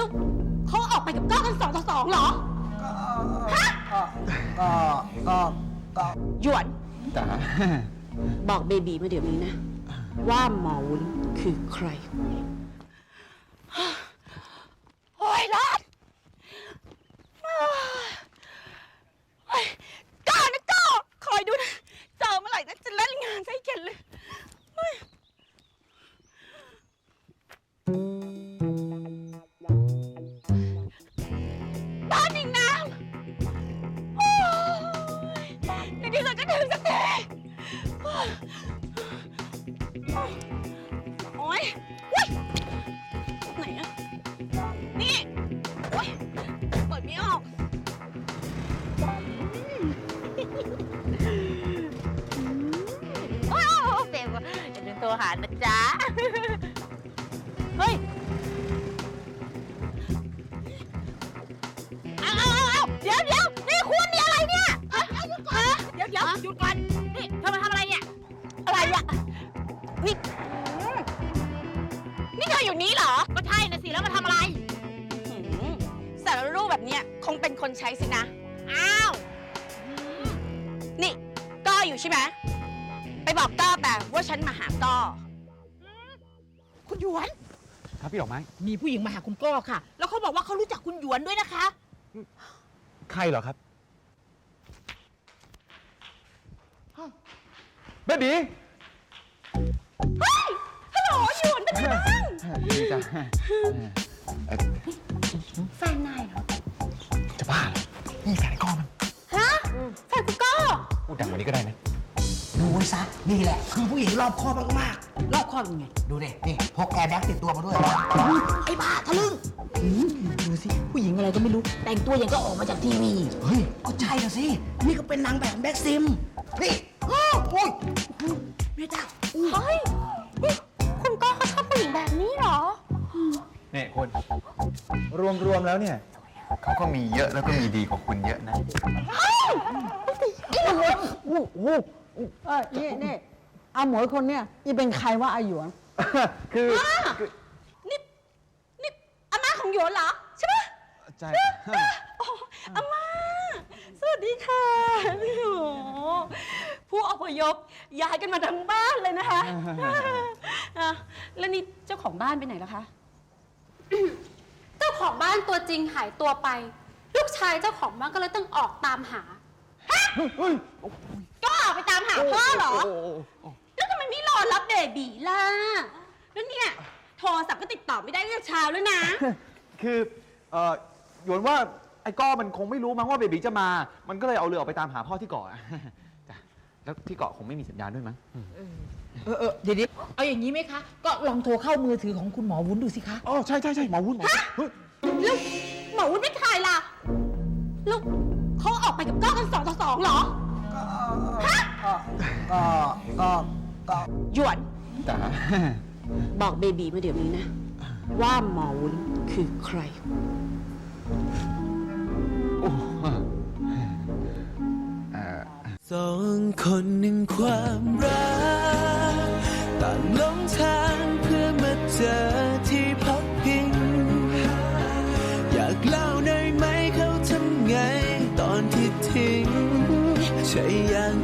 แล้วเขาออกไปกับก้าวกันสองต่อสองเหรอก็ก็ ก็ ก็หยวน จ๋าบอกเบบีมาเดี๋ยวนี้นะ ว่าหมอวุ้นคือใคร ในที่สุดก็ถึงสักทีโอ๊ยเฮ้ยไหนอะนี่โอ๊ยเปิดไม่ออกโอ้เบลอย่าลืมโทรหานะจ๊ะ เฮ้ย เดี๋ยวเดี๋ยวหยุดก่อนนี่เธอมาทำอะไรเนี่ย อะไรอะนี่อืมนี่เธออยู่นี้เหรอก็ใช่นะสิแล้วมาทำอะไร หืมสารรูปแบบเนี้ยคงเป็นคนใช้สินะ อ้าวนี่ก้ออยู่ใช่ไหมไปบอกก้อแบบว่าฉันมาหาก้อคุณหยวน ครับพี่ดอกไม้ มีผู้หญิงมาหาคุณก้อค่ะ แล้วเขาบอกว่าเขารู้จักคุณหยวนด้วยนะคะ ใครเหรอครับ เบบีฮัลโหลหยวนเป็นไงบ้างดีจ้ะแฟนนายเหรอ จะบ้าเหรอนี่แฟนไอ้ก้อมันฮะแฟนกูก้อพูดดังกว่านี้ก็ได้นะ ดูไว้ซะ นี่แหละ คือผู้หญิงรอบคอบมากรอบคอบยังไงๆ ดูดินี่พกแอร์แบ็กติดตัวมาด้วย ไอ้บ้าทะลึ่งดูสิ ผู้หญิงอะไรก็ไม่รู้ แต่งตัวอย่างก็ออกมาจากทีวี เฮ้ย ก็ใช่น่ะสิ นี่ก็เป็นนางแบบแบ็กซิม นี่อ้าว โอ้ยแม่เจ้าเฮ้ยนี่คุณก้อเขาชอบผู้หญิงแบบนี้เหรอ เนี่ยคุณรวมๆแล้วเนี่ย เขาก็มีเยอะแล้วก็มีดีกว่าคุณเยอะนะโอ้โหเออนี่นี่อาหมวยคนเนี้ยนี่เป็นใครว่าอาหยวน คือนี่ นี่อาม่าของหยวนเหรอ ใช่ไหมใช่โอ้อาม่า สวัสดีค่ะโอ้โห ผู้อพยพย้ายกันมาทั้งบ้านเลยนะคะ อะแล้วนี่เจ้าของบ้านไปไหนล่ะคะ เจ้าของบ้านตัวจริงหายตัวไป ลูกชายเจ้าของบ้านก็เลยต้องออกตามหาก็ออกไปตามหาพ่อเหรอแล้วทำไมไม่รอรับเบบีล่ะ แล้วเนี่ยโทรศัพท์ก็ติดต่อไม่ได้ตั้งแต่เช้าแล้วนะ คือเอ่อหยวนว่าไอ้ก้อมันคงไม่รู้มั้งว่าเบบีจะมา มันก็เลยเอาเรือออกไปตามหาพ่อที่เกาะจ้ะ แล้วที่เกาะคงไม่มีสัญญาณด้วยมั้ง เออเออเดี๋ยวๆเอาอย่างนี้ไหมคะ ก็ลองโทรเข้ามือถือของคุณหมอวุ้นดูสิคะ อ๋อใช่ใช่ใช่หมอวุ้นหมอวุ้นเฮ้ยแล้วหมอวุ้นเป็นใครล่ะแล้วเขาออกไปกับก้าวกันสองต่อสองเหรอก็ก็ก็ก็หยวน จ๋าบอกเบบีมาเดี๋ยวนี้นะ ว่าหมอวุ้นคือใคร คนหนึ่งความรักต่างหลงทางเพื่อมาเจอที่พักพิง อยากเล่าได้ไหมเขาทำไงตอนที่ทิ้งใช่อย่าง